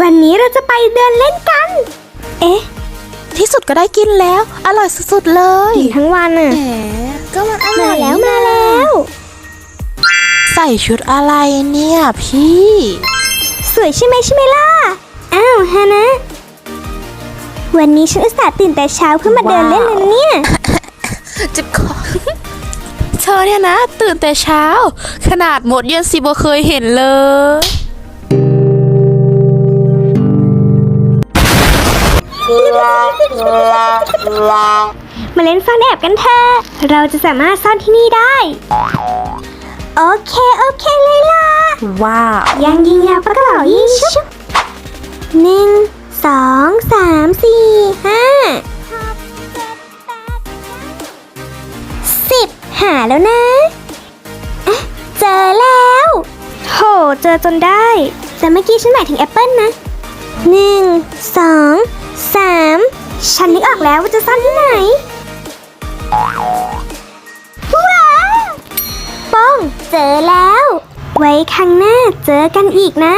วันนี้เราจะไปเดินเล่นกัน เอ๊ะ ที่สุดก็ได้กินแล้ว อร่อยสุดๆเลยกินทั้งวันอะแหมก็มันอร่มาอยแล้วมาแล้ว ใส่ชุดอะไรเนี่ยพี่ สวยใช่ไหมใช่ไหมล่ะ อ้าวฮานะ วันนี้ฉันอุตส่าห์ตื่นแต่เช้าเพื่อมาเดินเล่นเลยนะเนี่ยจิบคอ เธอเนี่ยนะ ตื่นแต่เช้า ขนาดหมดเย็นสิบเคยเห็นเลย มาเล่นซ่อนแอบกันเถอะเราจะสามารถซ่อนที่นี่ได้ โอเค โอเคเลยล่ะ ว้าวยังยิงยาวปากกระเป๋ายิงชุบหนึ่งสองสามสี่ห้าสิบหาแล้วนะอะเจอแล้ว โห เจอจนได้ แต่เมื่อกี้ฉันหมายถึงแอปเปิลนะหนึ่งสองสาม ฉันนึกออกแล้วว่าจะซ่อนที่ไหนว้าวป้อง เจอแล้ว ไว้ครั้งหน้าเจอกันอีกนะ